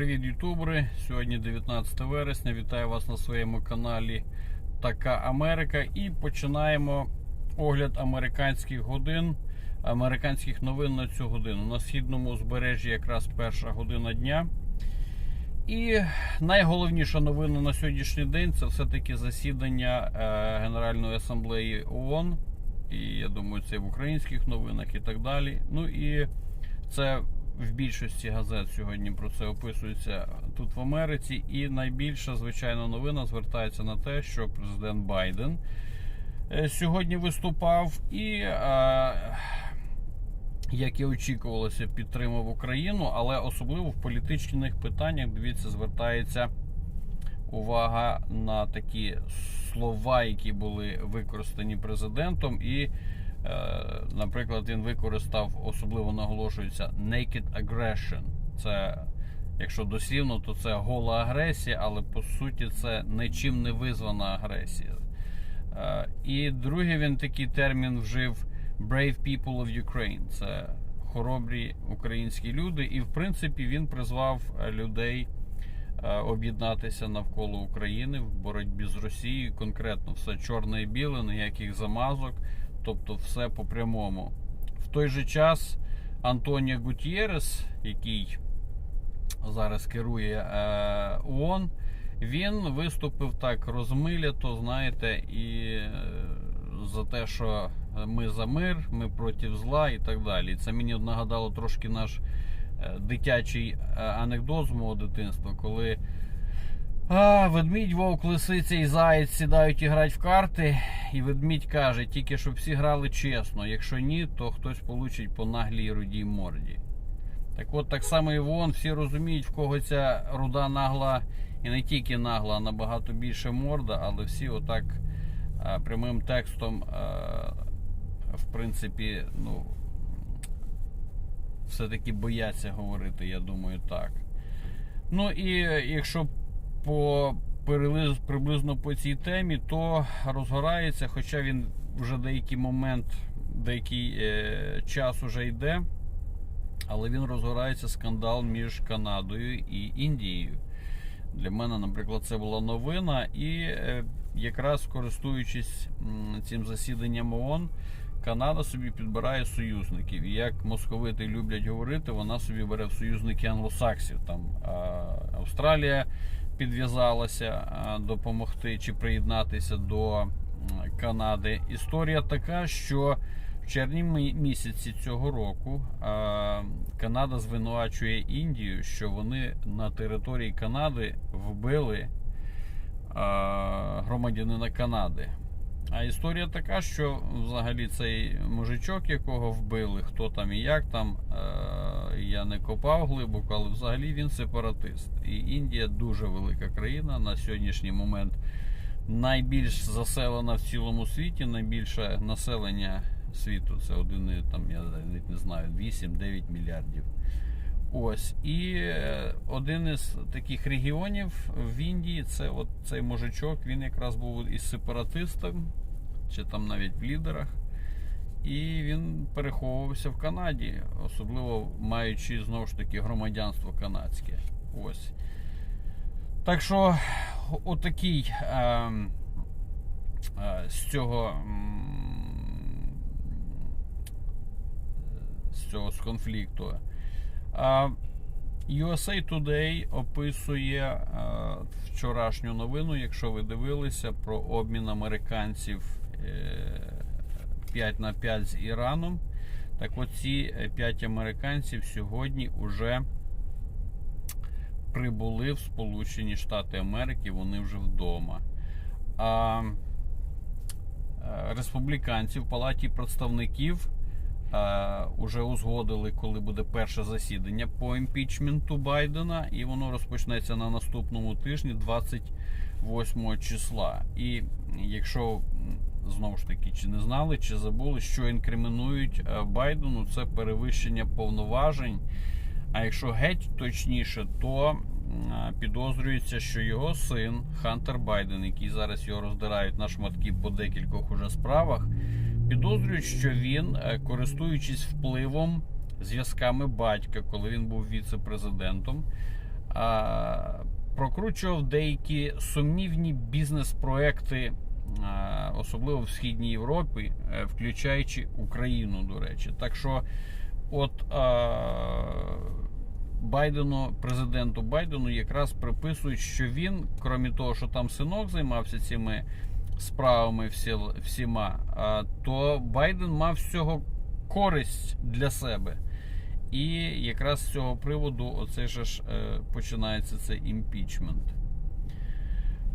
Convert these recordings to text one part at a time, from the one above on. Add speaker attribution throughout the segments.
Speaker 1: Привіт, ютубери! Сьогодні 19 вересня. Вітаю вас на своєму каналі Така Америка. І починаємо огляд американських годин, американських новин на цю годину. На східному узбережжі якраз перша година дня. І найголовніша новина на сьогоднішній день це все-таки засідання е, Генеральної асамблеї ООН. І я думаю, це і в українських новинах і так далі. Ну і це в більшості газет сьогодні про це описується тут в Америці. І найбільша, звичайно, новина звертається на те, що президент Байден е, сьогодні виступав і, е, як і очікувалося, підтримав Україну, але особливо в політичних питаннях, дивіться, звертається увага на такі слова, які були використані президентом. і Наприклад, він використав, особливо наголошується naked aggression. Це, якщо дослівно, то це гола агресія, але по суті це нічим не визвана агресія. Е, І другий він такий термін вжив brave people of Ukraine. Це хоробрі українські люди. І в принципі він призвав людей е, об'єднатися навколо України в боротьбі з Росією. Конкретно все чорне і біле, ніяких замазок. Тобто все по прямому. В той же час Антоніо Гутєрес, який зараз керує е, ООН, він виступив так розмилято, знаєте, і е, за те, що ми за мир, ми проти зла і так далі. Це мені нагадало трошки наш е, дитячий анекдот з мого дитинства, коли. А, ведмідь, вовк, лисиця і заєць сідають і грають в карти, і ведмідь каже, тільки щоб всі грали чесно. Якщо ні, то хтось получить по наглій рудій морді. Так от так само і вон всі розуміють, в кого ця руда нагла, і не тільки нагла, а набагато більше морда, але всі отак прямим текстом, в принципі, ну, все-таки бояться говорити, я думаю, так. Ну і якщо по приблизно по цій темі, то розгорається, хоча він вже деякий момент, деякий е, час уже йде, але він розгорається скандал між Канадою і Індією. Для мене, наприклад, це була новина, і е, якраз користуючись м, цим засіданням ООН, Канада собі підбирає союзників. І як московити люблять говорити, вона собі бере в союзники англосаксів. Там а, Австралія підв'язалася допомогти чи приєднатися до Канади. Історія така, що в червні місяці цього року Канада звинувачує Індію, що вони на території Канади вбили громадянина Канади. А історія така, що взагалі цей мужичок, якого вбили, хто там і як там, е, я не копав глибоко, але взагалі він сепаратист. І Індія дуже велика країна на сьогоднішній момент найбільш заселена в цілому світі, найбільше населення світу. Це один там, я не знаю, 8-9 мільярдів. Ось. І е, один із таких регіонів в Індії це от цей мужичок, він якраз був із сепаратистом, чи там навіть в лідерах. І він переховувався в Канаді, особливо маючи знову ж таки громадянство канадське. Ось. Так що, отакий е, е, з цього. З цього з конфлікту. USA Today описує вчорашню новину, якщо ви дивилися, про обмін американців 5 е, на 5 з Іраном. Так от ці 5 американців сьогодні вже прибули в Сполучені Штати Америки, вони вже вдома. А е, республіканці в Палаті представників Уже узгодили, коли буде перше засідання по імпічменту Байдена, і воно розпочнеться на наступному тижні, 28 числа. І якщо знову ж таки чи не знали, чи забули, що інкримінують е, Байдену, це перевищення повноважень. А якщо геть точніше, то підозрюється, що його син Хантер Байден, який зараз його роздирають на шматки по декількох уже справах. Підозрюють, що він, е, користуючись впливом зв'язками батька, коли він був віце-президентом, прокручував деякі сумнівні бізнес-проекти, особливо в Східній Європі, е, включаючи Україну, до речі. Так що, от а, Байдену, президенту Байдену, якраз приписують, що він, крім того, що там синок займався цими справами всі, всіма, то Байден мав з цього користь для себе. І якраз з цього приводу оце ж е, починається цей імпічмент.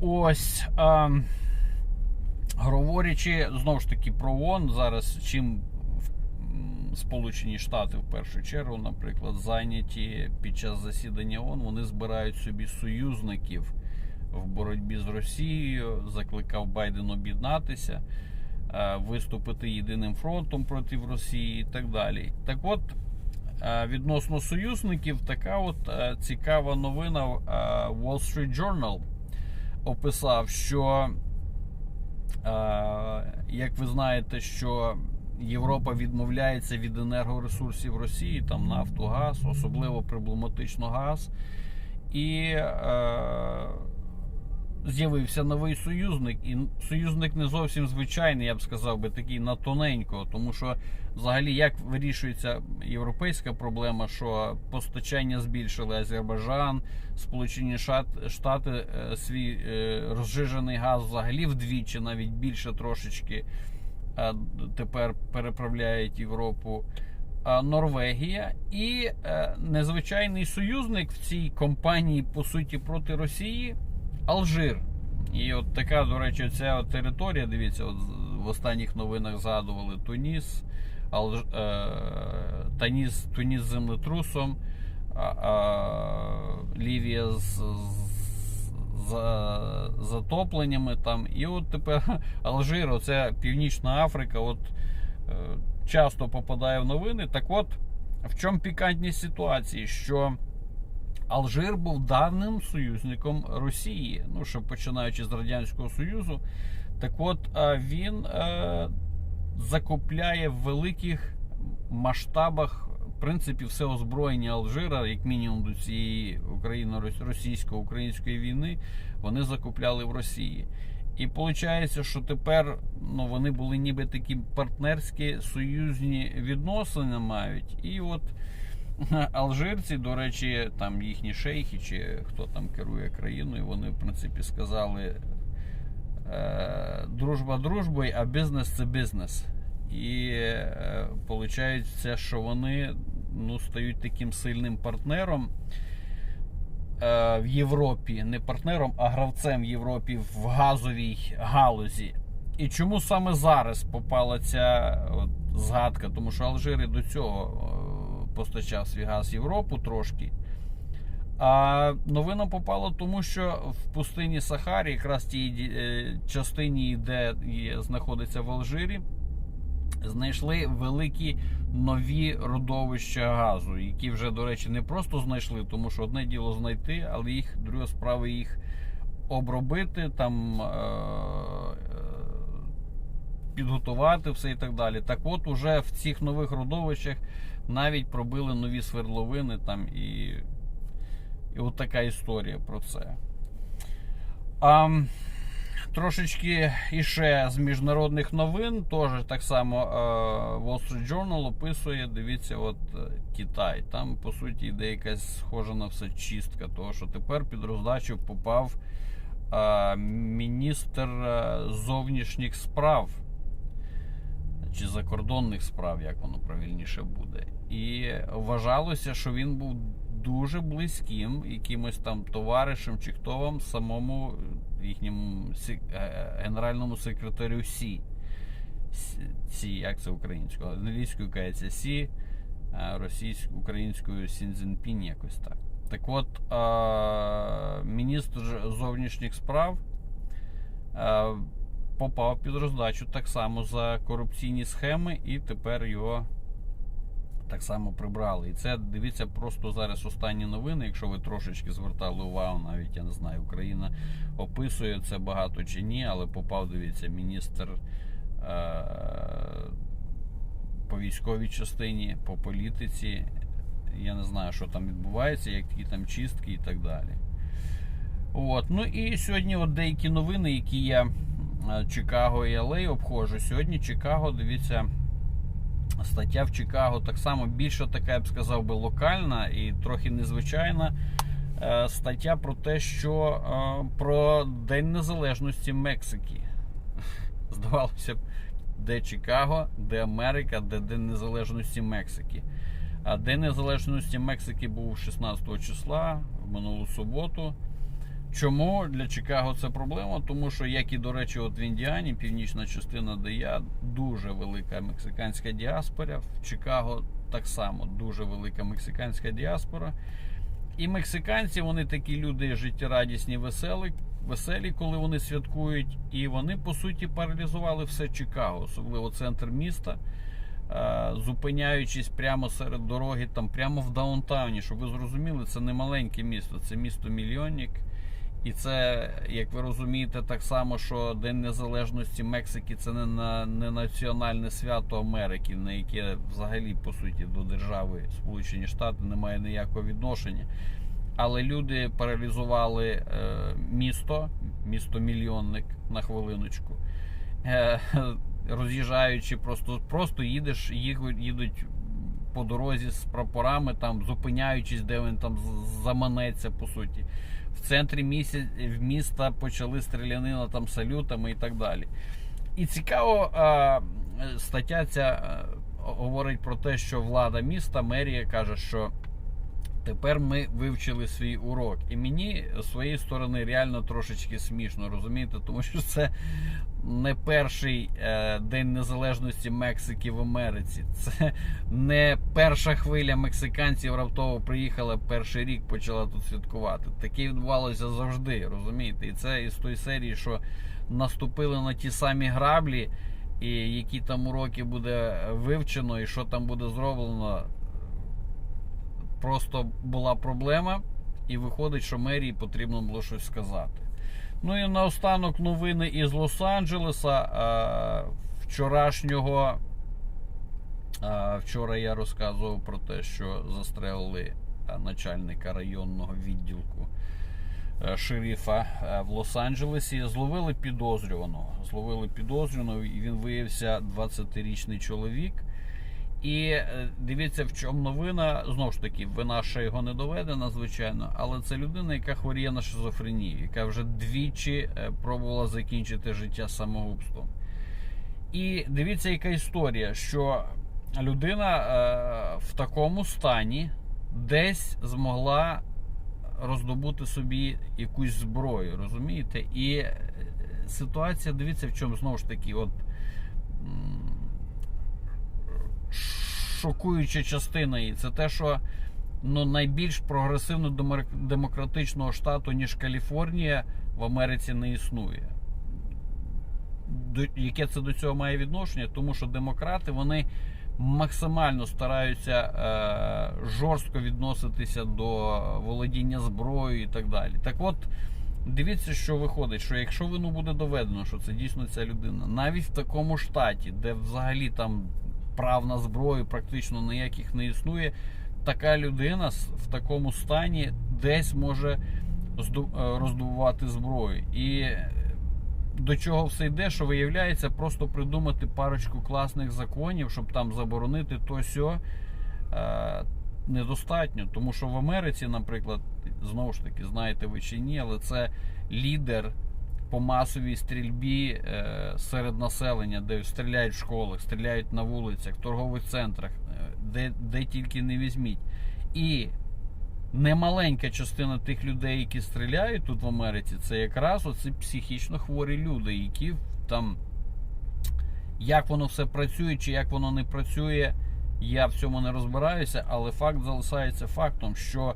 Speaker 1: Ось. А, говорячи знову ж таки про ООН, зараз чим Сполучені Штати в першу чергу, наприклад, зайняті під час засідання ООН, вони збирають собі союзників в боротьбі з Росією, закликав Байден об'єднатися, е, виступити єдиним фронтом проти Росії і так далі. Так от, е, відносно союзників, така от е, цікава новина Wall Street Journal описав, що, як ви знаєте, що Європа відмовляється від енергоресурсів Росії, там нафту, газ, особливо проблематично газ. І е, з'явився новий союзник. І союзник не зовсім звичайний, я б сказав би, такий на тоненько. Тому що взагалі як вирішується європейська проблема, що постачання збільшили Азербайджан, Сполучені Штати е, свій е, розжижений газ взагалі вдвічі, навіть більше трошечки тепер переправляють Європу. Норвегія і е, незвичайний союзник в цій компанії, по суті, проти Росії Алжир. І от така, до речі, ця територія, дивіться, от в останніх новинах згадували Туніс, Алж... е, Таніс, Туніс з землетрусом, Лівія з, з за, затопленнями там. І от тепер Алжир, оце Північна Африка, от е, часто попадає в новини. Так от, в чому пікантність ситуації? Що Алжир був давним союзником Росії, ну що починаючи з Радянського Союзу. Так от е, він е, закупляє в великих масштабах в принципі все озброєння Алжира, як мінімум до цієї україно-російсько-української війни, вони закупляли в Росії. І виходить, що тепер ну, вони були ніби такі партнерські союзні відносини мають. І от алжирці, до речі, там їхні шейхи, чи хто там керує країною, вони, в принципі, сказали: е, дружба дружбою, а бізнес це бізнес. І е, виходить, що вони ну, стають таким сильним партнером е, в Європі, не партнером, а гравцем в Європі в газовій галузі. І чому саме зараз попала ця от, згадка? Тому що Алжир і до цього е, постачав свій газ в Європу трошки. А новина попала тому, що в пустині Сахарі, якраз тій е, частині, де знаходиться в Алжирі, знайшли великі нові родовища газу, які вже, до речі, не просто знайшли, тому що одне діло знайти, але їх друга справа їх обробити, там е- підготувати все і так далі. Так от, уже в цих нових родовищах навіть пробили нові свердловини там і, і от така історія про це. А, Трошечки іще з міжнародних новин, теж так само е, Wall Street Journal описує, дивіться, от е, Китай. Там, по суті, йде якась схожа на все чистка, того що тепер під роздачу попав е, міністр зовнішніх справ чи закордонних справ, як воно правильніше буде. І вважалося, що він був дуже близьким якимось там товаришем чи хто вам самому їхньому е, генеральному секретарю Сі. Сі, як це українською? Англійською кається Сі, російською, українською Сінзінпін якось так. Так от, е, міністр зовнішніх справ е, попав під роздачу так само за корупційні схеми, і тепер його так само прибрали. І це дивіться просто зараз останні новини. Якщо ви трошечки звертали увагу, навіть я не знаю, Україна описує це багато чи ні, але попав, дивіться, міністр е- по військовій частині, по політиці. я не знаю, що там відбувається, які там чистки і так далі. От. Ну і сьогодні от деякі новини, які я Чикаго і LA обходжу. Сьогодні Чикаго, дивіться, стаття в Чикаго так само більше така, я б сказав би, локальна і трохи незвичайна. Е, Стаття про те, що е, про День Незалежності Мексики. Здавалося б, де Чикаго, де Америка, де День Незалежності Мексики. А День Незалежності Мексики був 16 числа в минулу суботу. Чому для Чикаго це проблема? Тому що, як і до речі, от в Індіані, північна частина, де я, дуже велика мексиканська діаспора. В Чикаго так само дуже велика мексиканська діаспора. І мексиканці, вони такі люди життєрадісні, веселі, веселі, коли вони святкують. І вони, по суті, паралізували все Чикаго, особливо центр міста, е, зупиняючись прямо серед дороги, там прямо в даунтауні. Щоб ви зрозуміли, це не маленьке місто, це місто мільйонник. І це, як ви розумієте, так само, що День Незалежності Мексики це не, на, не національне свято Америки, на яке взагалі по суті до держави Сполучені Штати немає ніякого відношення. Але люди паралізували е, місто, місто мільйонник на хвилиночку. Е, роз'їжджаючи, просто, просто їдеш, їдуть по дорозі з прапорами, там зупиняючись, де він там заманеться, по суті. В центрі місяць, міста почали стрілянина там салютами і так далі. І цікаво, стаття ця говорить про те, що влада міста, мерія каже, що тепер ми вивчили свій урок. І мені з своєї сторони реально трошечки смішно, розумієте, тому що це не перший е, день незалежності Мексики в Америці. Це не перша хвиля мексиканців раптово приїхала перший рік, почала тут святкувати. Таке відбувалося завжди, розумієте? І це із тої серії, що наступили на ті самі граблі, і які там уроки буде вивчено, і що там буде зроблено. Просто була проблема, і виходить, що мерії потрібно було щось сказати. Ну і наостанок новини із Лос-Анджелеса. Е, Вчорашнього. е, Вчора я розказував про те, що застрелили е, начальника районного відділку шерифа в Лос-Анджелесі. Зловили підозрюваного. Зловили підозрюваного, і він виявився 20-річний чоловік. І е, дивіться, в чому новина. Знову ж таки, вина ще його не доведена, звичайно, але це людина, яка хворіє на шизофренію, яка вже двічі е, пробувала закінчити життя самогубством. І дивіться, яка історія, що людина е, в такому стані десь змогла роздобути собі якусь зброю, розумієте? І ситуація, дивіться, в чому знову ж таки, от. Шокуюча частина її це те, що ну, найбільш прогресивно демократичного штату, ніж Каліфорнія, в Америці не існує. До, яке це до цього має відношення? Тому що демократи вони максимально стараються е, жорстко відноситися до володіння зброєю і так далі. Так от, дивіться, що виходить, що якщо воно буде доведено, що це дійсно ця людина, навіть в такому штаті, де взагалі там прав на зброю практично ніяких не існує, така людина в такому стані десь може е, роздобувати зброю. І до чого все йде, що виявляється, просто придумати парочку класних законів, щоб там заборонити то сьо, е, недостатньо. Тому що в Америці, наприклад, знову ж таки, знаєте ви чи ні, але це лідер по масовій стрільбі е, серед населення, де стріляють в школах, стріляють на вулицях, торгових центрах, е, де, де тільки не візьміть. І немаленька частина тих людей, які стріляють тут в Америці, це якраз оці психічно хворі люди, які там як воно все працює, чи як воно не працює, я в цьому не розбираюся, але факт залишається фактом, що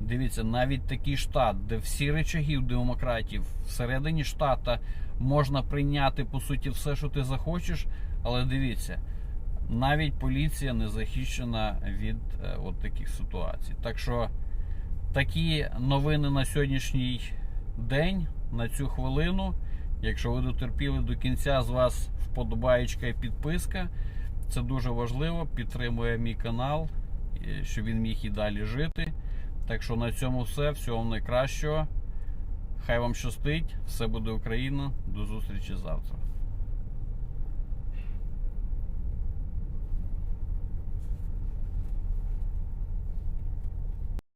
Speaker 1: дивіться, навіть такий штат, де всі речаги в демократів всередині штата можна прийняти по суті все, що ти захочеш, але дивіться. Навіть поліція не захищена від е, от таких ситуацій. Так що такі новини на сьогоднішній день, на цю хвилину. Якщо ви дотерпіли до кінця, з вас вподобаєчка і підписка. Це дуже важливо, підтримує мій канал е, щоб він міг і далі жити. Так що на цьому все. Всього найкращого. Хай вам щастить, все буде Україна. До зустрічі завтра.